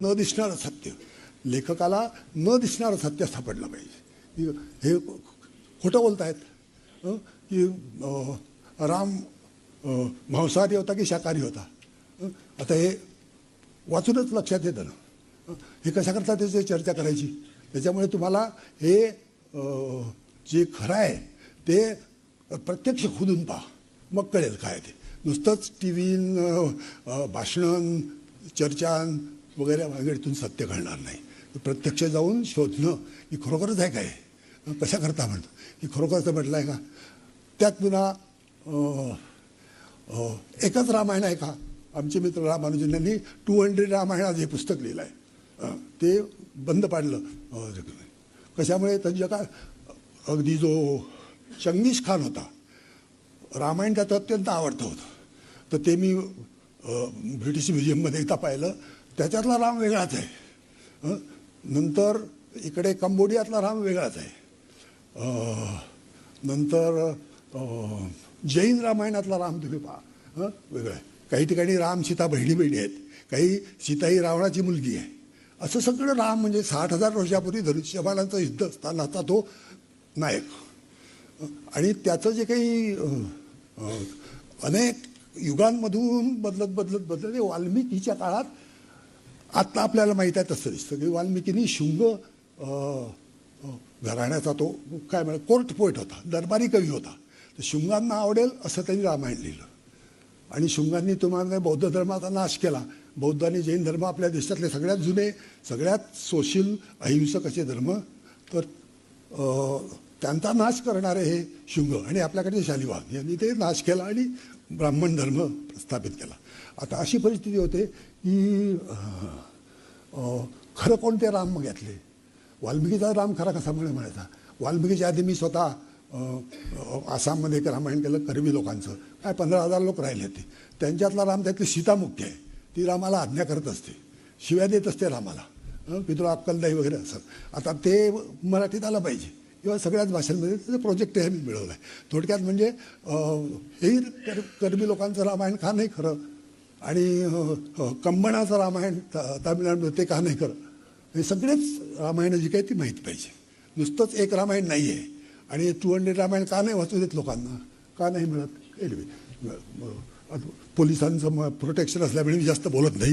न दिसणारं सत्य. लेखकाला न दिसणारं सत्य सापडलं पाहिजे. हे खोटं बोलत आहेत की राम मांसाहारी होता की शाकाहारी होता? आता हे वाचूनच लक्षात येतं ना. हे? कशा करता त्याची चर्चा करायची? त्याच्यामुळे तुम्हाला हे जे खरं आहे ते प्रत्यक्ष खोदून पहा. मग कळेल काय ते. नुसतंच टी व्ही भाषणं चर्चा वगैरे वगैरेतून सत्य घडणार नाही. प्रत्यक्ष जाऊन शोधणं की खरोखरच आहे काय? कशा करता म्हणतो? की खरोखरच म्हटलं आहे का? त्यात पुन्हा एकच रामायण आहे का? आमचे मित्र रामानुजन यांनी टू हंड्रेड रामायणात हे पुस्तक लिहिलं आहे ते बंद पाडलं. कशामुळे? त्यांच्या का अगदी जो चंगीज खान होता रामायण त्याचं अत्यंत आवडतं होतं. तर ते मी ब्रिटिश म्युझियममध्ये एकदा पाहिलं. त्याच्यातला राम वेगळाच आहे. हं? नंतर इकडे कंबोडियातला राम वेगळाच आहे. नंतर जैन रामायणातला राम तुम्ही पहा. वेगळं आहे. काही ठिकाणी राम सीता बहिणी बहिणी आहेत. काही सीता ही रावणाची मुलगी आहे. असं सगळं राम म्हणजे साठ हजार वर्षापूर्वी धनुष्यबाणांचं युद्ध असतानाचा तो नायक. आणि त्याचं जे काही अनेक युगांमधून बदलत बदलत बदलत वाल्मिकीच्या काळात आत्ता आपल्याला माहीत आहे तसं दिसतं. की वाल्मिकीनी शुंग घराण्याचा तो काय म्हणा कोर्ट पोईट होता दरबारी कवी होता. तर शुंगांना आवडेल असं त्यांनी रामायण लिहिलं. आणि शुंगांनी तुम्हाला बौद्ध धर्माचा नाश केला. बौद्ध आणि जैन धर्म आपल्या देशातले सगळ्यात जुने सगळ्यात सोशील अहिंसक असे धर्म. तर त्यांचा नाश करणारे हे शुंग आणि आपल्याकडे शालिवाग यांनी ते नाश केला आणि ब्राह्मण धर्म स्थापित केला. आता अशी परिस्थिती होते की खरं कोणते राम मग वाल्मिकीचा राम खरा कसा म्हणे म्हणायचा वाल्मिकीच्या आधी मी स्वतः आसाममध्ये एक रामायण केलं कर्वी लोकांचं. काय पंधरा हजार लोक राहिले ते त्यांच्यातला राम त्यातली सीता मुख्य आहे. ती रामाला आज्ञा करत असते. शिव्या देत असते रामाला. पितृ अक्कलदाई वगैरे असं आता ते मराठीत आलं पाहिजे. किंवा सगळ्याच भाषांमध्ये त्याचं प्रोजेक्ट हे मी मिळवलं आहे थोडक्यात म्हणजे हेही कर कर्मी लोकांचं रामायण का नाही खरं? आणि कंबणाचं रामायण त- ते का नाही खरं? हे सगळेच रामायणं जी काही ती माहीत पाहिजे. नुसतंच एक रामायण नाही आहे आणि टू हंड्रेड रामायण का नाही वाचू देत लोकांना? का नाही मिळत? एरवी पोलिसांचं प्रोटेक्शन असल्यामुळे मी जास्त बोलत नाही.